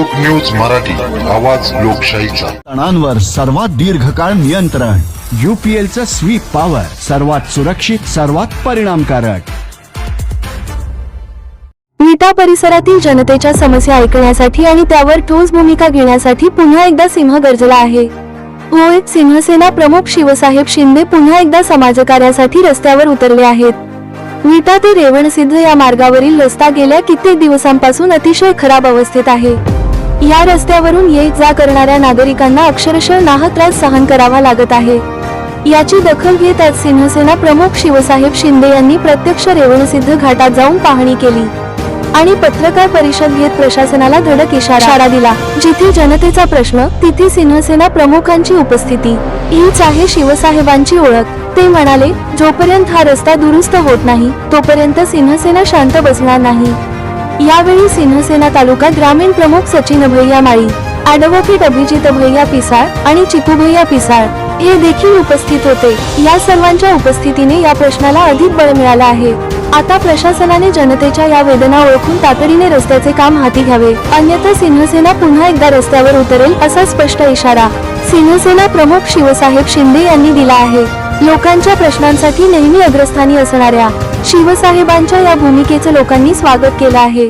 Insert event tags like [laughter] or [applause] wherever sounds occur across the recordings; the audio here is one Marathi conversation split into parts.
लोक न्यूज मराठी आवाज लोकशाहीचा. तणांवर सर्वात दीर्घकाळ नियंत्रण. युपीएलचं स्वीप पॉवर सर्वात सुरक्षित सर्वात परिणामकारक. विटा परिसरातील जनतेच्या समस्या ऐकण्यासाठी आणि त्यावर ठोस भूमिका घेण्यासाठी पुन्हा एकदा सिंह गरजला आहे. होय सिंहसेना प्रमुख शिवसाहेब शिंदे पुन्हा एकदा समाजकार्यासाठी रस्त्यावर उतरले आहेत. विटा ते रेवणसिद्ध या मार्गावरील रस्ता गेल्या कित्येक दिवसांपासून अतिशय खराब अवस्थेत आहे. या रस्त्यावरून ये जा करणाऱ्या नागरिकांना अक्षरशः नाहक त्रास सहन करावा लागत आहे. याची दखल घेत आज सिंहसेना प्रमुख शिवसाहेब शिंदे यांनी प्रत्यक्ष रेवणसिद्ध घाटात जाऊन पाहणी केली आणि पत्रकार परिषद घेत प्रशासनाला धडक इशारा दिला. जिथे जनतेचा प्रश्न तिथे सिंहसेना प्रमुखांची उपस्थिती. हीच आहे शिवसाहेबांची ओळख. ते म्हणाले जोपर्यंत हा रस्ता दुरुस्त होत नाही तोपर्यंत सिंहसेना शांत बसणार नाही. यावेळी सिंहसेना तालुका ग्रामीण प्रमुख सचिन भैया माळी ऍडव्होकेट अभिजित भैया पिसाळ आणि चिकू भैया पिसाळ हे देखील उपस्थित होते. या सर्वांच्या उपस्थितीने या प्रश्नाला अधिक बळ मिळाला आहे. आता प्रशासनाने जनतेच्या या वेदना ओळखून तातडीने रस्त्याचे काम हाती घ्यावे. अन्यथा सिंहसेना पुन्हा एकदा रस्त्यावर उतरेल असा स्पष्ट इशारा सिंहसेना प्रमुख शिवसाहेब शिंदे यांनी दिला आहे. लोकांच्या प्रश्नांसाठी नेहमी अग्रस्थानी असणाऱ्या शिवसाहेबांच्या या भूमिकेचं लोकांनी स्वागत केलं आहे.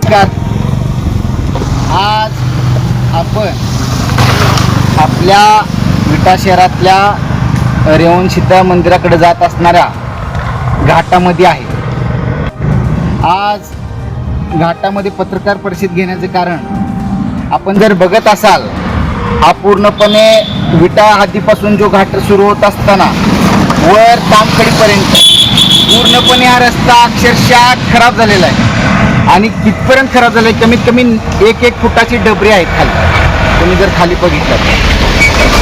आज आपण आपल्या विटा शहरातल्या रेवण सीता मंदिराकडे जात असणाऱ्या घाटामध्ये आहे. आज घाटामध्ये पत्रकार परिषद घेण्याचे कारण आपण जर बघत असाल हा पूर्णपणे विटा हद्दीपासून जो घाट सुरू होत असताना वर तामकडीपर्यंत पूर्णपणे हा रस्ता अक्षरशः खराब झालेला आहे. आणि कितपर्यंत खराब झालं आहे कमीत कमी एक एक फुटाची डबरी आहेत खाली. तुम्ही जर खाली बघितलं तर.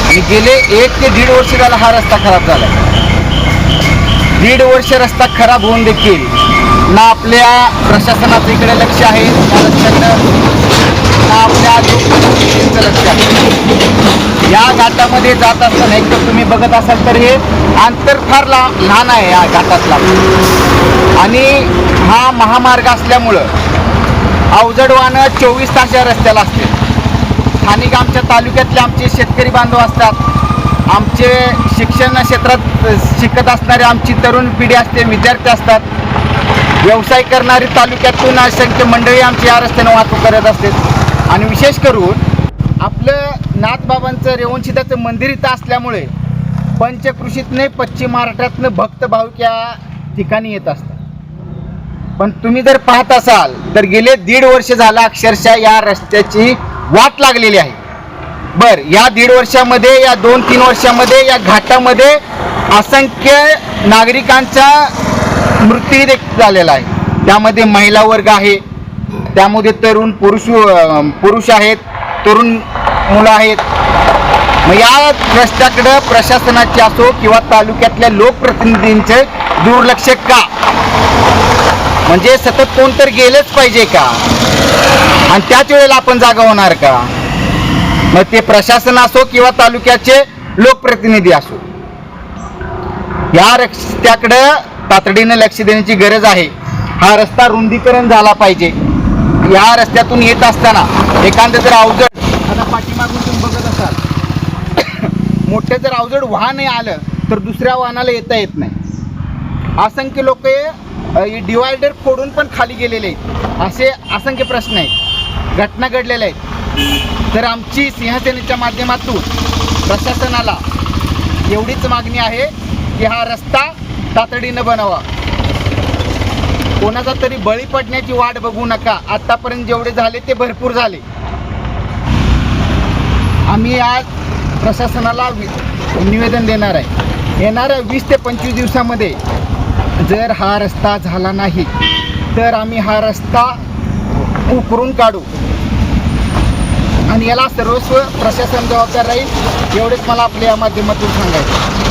आणि गेले एक ते दीड वर्ष झाला हा रस्ता खराब झाला दीड वर्ष रस्ता खराब होऊन देखील ना आपल्या प्रशासनाचं इकडे लक्ष आहे त्या लक्षात ना आपल्या लक्ष आहे. या घाटामध्ये जात असताना एकदम तुम्ही बघत असाल तर हे अंतर फार ला लहान आहे या घाटातला. आणि हा महामार्ग असल्यामुळं अवजड वाहनं चोवीस तास या रस्त्याला असते स्थानिक आमच्या तालुक्यातले आमचे शेतकरी बांधव असतात. आमचे शिक्षण क्षेत्रात शिकत असणारे आमची तरुण पिढी असते विद्यार्थी असतात. व्यवसाय करणारी तालुक्यातून असंख्य मंडळी आमची या रस्त्याने वाहतूक करत असते आणि विशेष करून आपलं नाथबाबांचं रेवणशिदाचं मंदिर इथं असल्यामुळे पंचकृषीतने पश्चिम महाराष्ट्रातनं भक्त भाविक या ठिकाणी येत असतात. पण तुम्ही जर पाहत असाल तर गेले दीड वर्ष झालं अक्षरशः या रस्त्याची वाट लागलेली आहे. बर या दीड वर्षामध्ये या दोन तीन वर्षामध्ये या घाटामध्ये असंख्य नागरिकांचा मृत्यू देखील झालेला आहे. त्यामध्ये महिला वर्ग आहे. त्यामध्ये तरुण पुरुष पुरुष आहेत. तरुण मुलं आहेत. मग या रस्त्याकडं प्रशासनाचे असो किंवा तालुक्यातल्या लोकप्रतिनिधींचे दुर्लक्ष का? म्हणजे सतत कोण तर गेलंच पाहिजे का? आणि त्याच वेळेला आपण जागा होणार का? मग ते प्रशासन असो किंवा तालुक्याचे लोकप्रतिनिधी असो. या रस्त्याकडं तातडीनं लक्ष देण्याची गरज आहे. हा रस्ता रुंदीकरण झाला पाहिजे. या रस्त्यातून येत असताना एखादं जर अवजड पाठीमागून तुम्ही बघत असाल. [coughs] मोठं जर अवजड वाहन आलं तर दुसऱ्या वाहनाला येता येत नाही. असंख्य लोक डिवायडर फोडून पण खाली गेलेले आहेत. असे असंख्य प्रश्न आहेत. घटना घडलेल्या आहेत. तर आमची सिंहसेनेच्या माध्यमातून प्रशासनाला एवढीच मागणी आहे की हा रस्ता तातडीनं बनावा. कोणाचा तरी बळी पडण्याची वाट बघू नका. आत्तापर्यंत जेवढे झाले ते भरपूर झाले. आम्ही आज प्रशासनाला वि- निवेदन देणार आहे. येणाऱ्या वीस ते पंचवीस दिवसामध्ये जर हा रस्ता झाला नाही तर आम्ही हा रस्ता उकरून काढू. आणि याला सर्वस्व प्रशासन जबाबदार राहील एवढेच मला आपल्या या माध्यमातून सांगायचं